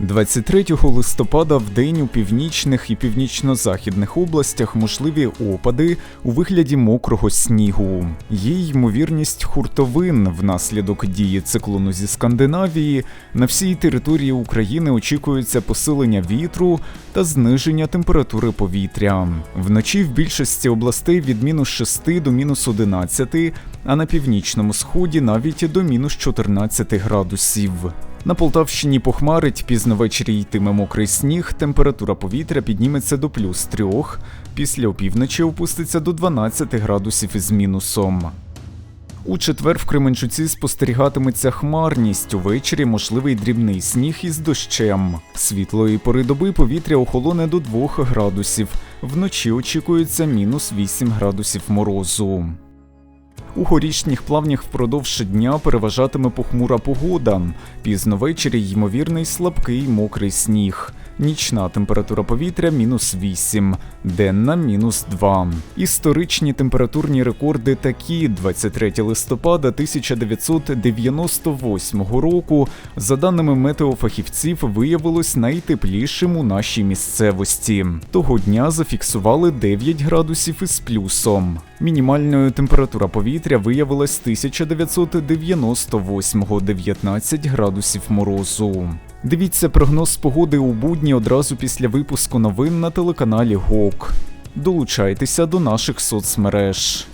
23 листопада в день у північних і північно-західних областях можливі опади у вигляді мокрого снігу. Є ймовірність хуртовин внаслідок дії циклону зі Скандинавії. На всій території України очікується посилення вітру та зниження температури повітря. Вночі в більшості областей від мінус 6 до мінус 11, а на північному сході навіть до мінус 14 градусів. На Полтавщині похмарить, пізно ввечері йтиме мокрий сніг, температура повітря підніметься до плюс 3, після опівночі опуститься до 12 градусів із мінусом. У четвер в Кременчуці спостерігатиметься хмарність. Увечері можливий дрібний сніг із дощем. Світлої пори доби повітря охолоне до 2 градусів. Вночі очікується мінус 8 градусів морозу. У горішніх плавнях впродовж дня переважатиме похмура погода. Пізно ввечері ймовірний слабкий мокрий сніг. Нічна температура повітря мінус 8, денна мінус 2. Історичні температурні рекорди такі 23 листопада 1998 року, за даними метеофахівців, виявилось найтеплішим у нашій місцевості. Того дня зафіксували 9 градусів із плюсом. Мінімальною температура повітря виявилась 1998 19 градусів морозу. Дивіться прогноз погоди у будні одразу після випуску новин на телеканалі ГОК. Долучайтеся до наших соцмереж.